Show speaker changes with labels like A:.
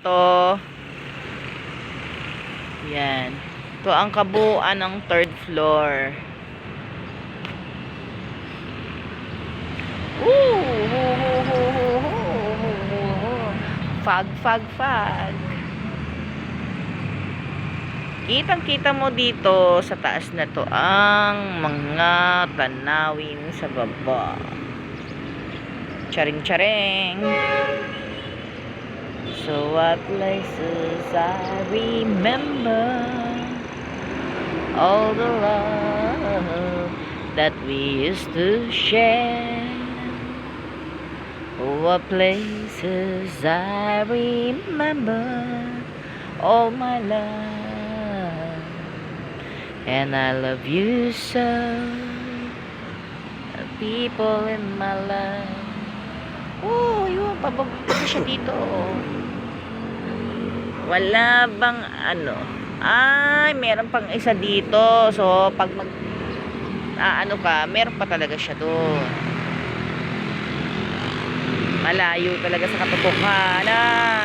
A: to. Yan. Ito ang kabuuan ng third floor. Fag fag fag. Kitang kita mo dito sa taas na to ang mga tanawin sa baba. Charing charing So what places I remember all the love that we used to share. What places I remember all my love, and I love you so. People in my life. Yun, pababa siya dito. Wala bang ano? Ay, meron pang isa dito. So, pag mag ah, ano ka, meron pa talaga siya doon. Malayo talaga sa katotohanan.